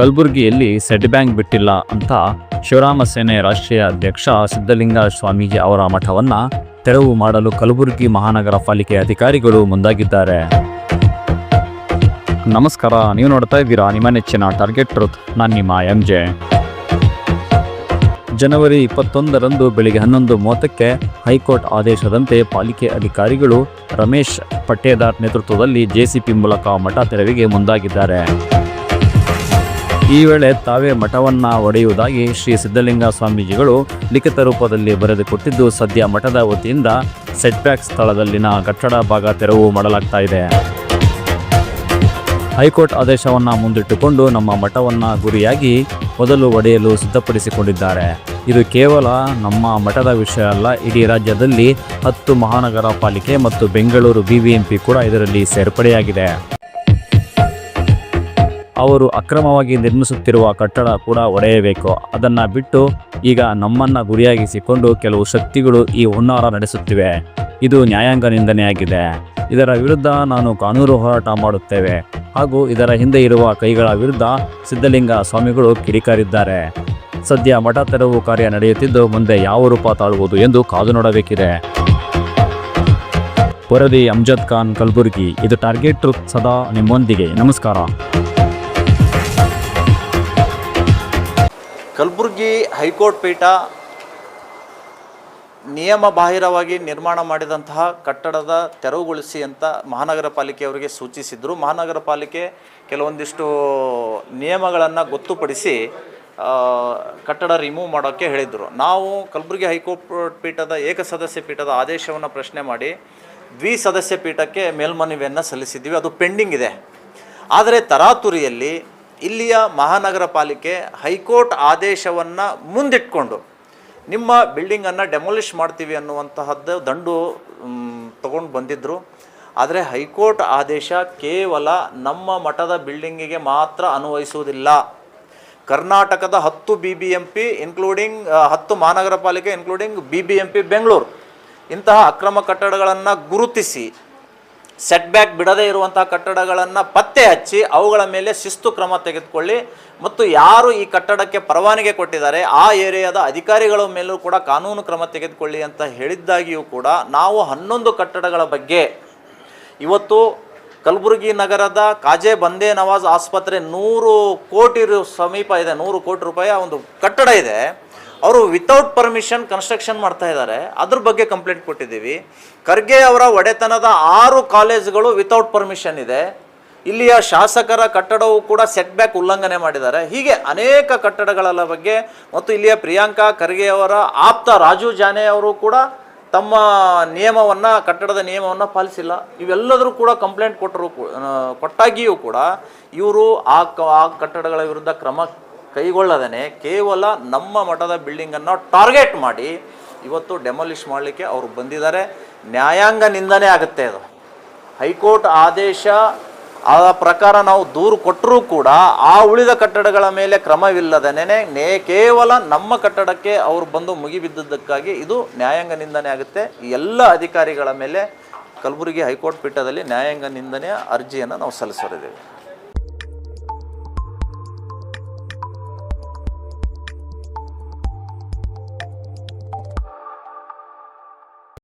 ಕಲಬುರಗಿಯಲ್ಲಿ set bank ಬಿಟ್ಟಿಲ್ಲ ಅಂತ ಶಿವರಾಮ ಸೇನೆ ರಾಷ್ಟ್ರೀಯ ಅಧ್ಯಕ್ಷ ಸಿದ್ಧಲಿಂಗ ಸ್ವಾಮೀಜಿ ಅವರ ಮಠವನ್ನ ತೆರವು ಮಾಡಲು ಕಲಬುರಗಿ ಮಹಾನಗರ ಪಾಲಿಕೆ ಅಧಿಕಾರಿಗಳು ಮುಂದಾಗಿದ್ದಾರೆ. ನಮಸ್ಕಾರ, ನೀವು ನೋಡ್ತಾ ಇದ್ದೀರಾ ನಿಮ್ಮ ನೆಚ್ಚಿನ ಟಾರ್ಗೆಟ್ ಟ್ರೂತ್, ನಾನು ನಿಮ್ಮ ಎಂ ಜೆ ಜನವರಿ ಇಪ್ಪತ್ತೊಂದರಂದು ಬೆಳಿಗ್ಗೆ ಹನ್ನೊಂದು ಮೂವತ್ತಕ್ಕೆ ಹೈಕೋರ್ಟ್ ಆದೇಶದಂತೆ ಪಾಲಿಕೆ ಅಧಿಕಾರಿಗಳು ರಮೇಶ್ ಪಟ್ಟೇದಾರ್ ನೇತೃತ್ವದಲ್ಲಿ ಜೆಸಿಪಿ ಮೂಲಕ ಮಠ ತೆರವಿಗೆ ಮುಂದಾಗಿದ್ದಾರೆ. ಈ ವೇಳೆ ತಾವೇ ಮಠವನ್ನ ಒಡೆಯುವುದಾಗಿ ಶ್ರೀ ಸಿದ್ಧಲಿಂಗ ಸ್ವಾಮೀಜಿಗಳು ಲಿಖಿತ ರೂಪದಲ್ಲಿ ಬರೆದುಕೊಟ್ಟಿದ್ದು ಸದ್ಯ ಮಠದ ವತಿಯಿಂದ ಸೆಟ್ಬ್ಯಾಕ್ ಸ್ಥಳದಲ್ಲಿನ ಕಟ್ಟಡ ಭಾಗ ತೆರವು ಮಾಡಲಾಗ್ತಾ ಇದೆ. ಹೈಕೋರ್ಟ್ ಆದೇಶವನ್ನು ಮುಂದಿಟ್ಟುಕೊಂಡು ನಮ್ಮ ಮಠವನ್ನು ಗುರಿಯಾಗಿ ಮೊದಲು ಒಡೆಯಲು ಸಿದ್ಧಪಡಿಸಿಕೊಂಡಿದ್ದಾರೆ. ಇದು ಕೇವಲ ನಮ್ಮ ಮಠದ ವಿಷಯ ಅಲ್ಲ, ಇಡೀ ರಾಜ್ಯದಲ್ಲಿ ಹತ್ತು ಮಹಾನಗರ ಪಾಲಿಕೆ ಮತ್ತು ಬೆಂಗಳೂರು ಬಿಬಿಎಂಪಿ ಕೂಡ ಇದರಲ್ಲಿ ಸೇರ್ಪಡೆಯಾಗಿದೆ. ಅವರು ಅಕ್ರಮವಾಗಿ ನಿರ್ಮಿಸುತ್ತಿರುವ ಕಟ್ಟಡ ಕೂಡ ಒಡೆಯಬೇಕು. ಅದನ್ನು ಬಿಟ್ಟು ಈಗ ನಮ್ಮನ್ನು ಗುರಿಯಾಗಿಸಿಕೊಂಡು ಕೆಲವು ಶಕ್ತಿಗಳು ಈ ಹುನ್ನಾರ ನಡೆಸುತ್ತಿವೆ. ಇದು ನ್ಯಾಯಾಂಗ ನಿಂದನೆಯಾಗಿದೆ ಇದರ ವಿರುದ್ಧ ನಾನು ಕಾನೂನು ಹೋರಾಟ ಮಾಡುತ್ತೇವೆ. ಹಾಗೂ ಇದರ ಹಿಂದೆ ಇರುವ ಕೈಗಳ ವಿರುದ್ಧ ಸಿದ್ಧಲಿಂಗ ಸ್ವಾಮಿಗಳು ಕಿಡಿಕಾರಿದ್ದಾರೆ. ಸದ್ಯ ಮಠ ತೆರವು ಕಾರ್ಯ ನಡೆಯುತ್ತಿದ್ದು ಮುಂದೆ ಯಾವ ರೂಪ ತಾಳುವುದು ಎಂದು ಕಾದು ನೋಡಬೇಕಿದೆ. ವರದಿ ಅಮ್ಜದ್ ಖಾನ್ ಕಲಬುರ್ಗಿ. ಇದು ಟಾರ್ಗೆಟ್ ಸದಾ ನಿಮ್ಮೊಂದಿಗೆ. ನಮಸ್ಕಾರ. ಕಲಬುರಗಿ ಹೈಕೋರ್ಟ್ ಪೀಠ ನಿಯಮ ಬಾಹಿರವಾಗಿ ನಿರ್ಮಾಣ ಮಾಡಿದಂತಹ ಕಟ್ಟಡದ ತೆರವುಗೊಳಿಸಿ ಅಂತ ಮಹಾನಗರ ಪಾಲಿಕೆಯವರಿಗೆ ಸೂಚಿಸಿದ್ರು. ಮಹಾನಗರ ಪಾಲಿಕೆ ಕೆಲವೊಂದಿಷ್ಟು ನಿಯಮಗಳನ್ನು ಗೊತ್ತುಪಡಿಸಿ ಕಟ್ಟಡ ರಿಮೂವ್ ಮಾಡೋಕ್ಕೆ ಹೇಳಿದರು. ನಾವು ಕಲಬುರಗಿ ಹೈಕೋರ್ಟ್ ಪೀಠದ ಏಕಸದಸ್ಯ ಪೀಠದ ಆದೇಶವನ್ನು ಪ್ರಶ್ನೆ ಮಾಡಿ ದ್ವಿಸದಸ್ಯ ಪೀಠಕ್ಕೆ ಮೇಲ್ಮನವಿಯನ್ನು ಸಲ್ಲಿಸಿದ್ದೀವಿ. ಅದು ಪೆಂಡಿಂಗ್ ಇದೆ. ಆದರೆ ತರಾತುರಿಯಲ್ಲಿ ಇಲ್ಲಿಯ ಮಹಾನಗರ ಪಾಲಿಕೆ ಹೈಕೋರ್ಟ್ ಆದೇಶವನ್ನು ಮುಂದಿಟ್ಕೊಂಡು ನಿಮ್ಮ ಬಿಲ್ಡಿಂಗನ್ನು ಡೆಮೊಲಿಷ್ ಮಾಡ್ತೀವಿ ಅನ್ನುವಂತಹದ್ದು ದಂಡು ತಗೊಂಡು ಬಂದಿದ್ದರು ಆದರೆ ಹೈಕೋರ್ಟ್ ಆದೇಶ ಕೇವಲ ನಮ್ಮ ಮಠದ ಬಿಲ್ಡಿಂಗಿಗೆ ಮಾತ್ರ ಅನ್ವಯಿಸುವುದಿಲ್ಲ. ಕರ್ನಾಟಕದ ಹತ್ತು B B M P including ಹತ್ತು ಮಹಾನಗರ ಪಾಲಿಕೆ including B B M P Bengaluru ಇಂತಹ ಅಕ್ರಮ ಕಟ್ಟಡಗಳನ್ನು ಗುರುತಿಸಿ ಸೆಟ್ ಬ್ಯಾಕ್ ಬಿಡದೇ ಇರುವಂತಹ ಕಟ್ಟಡಗಳನ್ನು ಪತ್ತೆ ಹಚ್ಚಿ ಅವುಗಳ ಮೇಲೆ ಶಿಸ್ತು ಕ್ರಮ ತೆಗೆದುಕೊಳ್ಳಿ ಮತ್ತು ಯಾರು ಈ ಕಟ್ಟಡಕ್ಕೆ ಪರವಾನಗಿ ಕೊಟ್ಟಿದ್ದಾರೆ, ಆ ಏರಿಯಾದ ಅಧಿಕಾರಿಗಳ ಮೇಲೂ ಕೂಡ ಕಾನೂನು ಕ್ರಮ ತೆಗೆದುಕೊಳ್ಳಿ ಅಂತ ಹೇಳಿದ್ದಾಗಿಯೂ ಕೂಡ ನಾವು ಹನ್ನೊಂದು ಕಟ್ಟಡಗಳ ಬಗ್ಗೆ ಇವತ್ತು ಕಲಬುರಗಿ ನಗರದ ಕಾಜೆ ಬಂದೇ ನವಾಜ್ ಆಸ್ಪತ್ರೆ ನೂರು ಕೋಟಿ ಸಮೀಪ ಇದೆ, ನೂರು ಕೋಟಿ ರೂಪಾಯಿಯ ಒಂದು ಕಟ್ಟಡ ಇದೆ. ಅವರು ವಿತೌಟ್ ಪರ್ಮಿಷನ್ ಕನ್ಸ್ಟ್ರಕ್ಷನ್ ಮಾಡ್ತಾ ಇದ್ದಾರೆ. ಅದ್ರ ಬಗ್ಗೆ ಕಂಪ್ಲೇಂಟ್ ಕೊಟ್ಟಿದ್ದೀವಿ. ಖರ್ಗೆ ಅವರ ಒಡೆತನದ ಆರು ಕಾಲೇಜುಗಳು ವಿತೌಟ್ ಪರ್ಮಿಷನ್ ಇದೆ. ಇಲ್ಲಿಯ ಶಾಸಕರ ಕಟ್ಟಡವು ಕೂಡ ಸೆಟ್ ಬ್ಯಾಕ್ ಉಲ್ಲಂಘನೆ ಮಾಡಿದ್ದಾರೆ. ಹೀಗೆ ಅನೇಕ ಕಟ್ಟಡಗಳ ಬಗ್ಗೆ ಮತ್ತು ಇಲ್ಲಿಯ ಪ್ರಿಯಾಂಕಾ ಖರ್ಗೆ ಅವರ ಆಪ್ತ ರಾಜು ಜಾನೆ ಅವರು ಕೂಡ ತಮ್ಮ ನಿಯಮವನ್ನು, ಕಟ್ಟಡದ ನಿಯಮವನ್ನು ಪಾಲಿಸಿಲ್ಲ. ಇವೆಲ್ಲದರೂ ಕೂಡ ಕಂಪ್ಲೇಂಟ್ ಕೊಟ್ಟರು ಕೊಟ್ಟಾಗಿಯೂ ಕೂಡ ಇವರು ಆ ಕಟ್ಟಡಗಳ ವಿರುದ್ಧ ಕ್ರಮ ಕೈಗೊಳ್ಳದೇ ಕೇವಲ ನಮ್ಮ ಮಠದ ಬಿಲ್ಡಿಂಗನ್ನು ಟಾರ್ಗೆಟ್ ಮಾಡಿ ಇವತ್ತು ಡೆಮಾಲಿಷ್ ಮಾಡಲಿಕ್ಕೆ ಅವರು ಬಂದಿದ್ದಾರೆ. ನ್ಯಾಯಾಂಗ ನಿಂದನೆ ಆಗುತ್ತೆ ಅದು. ಹೈಕೋರ್ಟ್ ಆದೇಶ, ಆ ಪ್ರಕಾರ ನಾವು ದೂರು ಕೊಟ್ಟರೂ ಕೂಡ ಆ ಉಳಿದ ಕಟ್ಟಡಗಳ ಮೇಲೆ ಕ್ರಮವಿಲ್ಲದನೇ ನೇ ಕೇವಲ ನಮ್ಮ ಕಟ್ಟಡಕ್ಕೆ ಅವರು ಬಂದು ಮುಗಿಬಿದ್ದದ್ದಕ್ಕಾಗಿ ಇದು ನ್ಯಾಯಾಂಗ ನಿಂದನೆ ಆಗುತ್ತೆ. ಎಲ್ಲ ಅಧಿಕಾರಿಗಳ ಮೇಲೆ ಕಲಬುರಗಿ ಹೈಕೋರ್ಟ್ ಪೀಠದಲ್ಲಿ ನ್ಯಾಯಾಂಗ ನಿಂದನೆಯ ಅರ್ಜಿಯನ್ನು ನಾವು ಸಲ್ಲಿಸೋರಿದ್ದೇವೆ.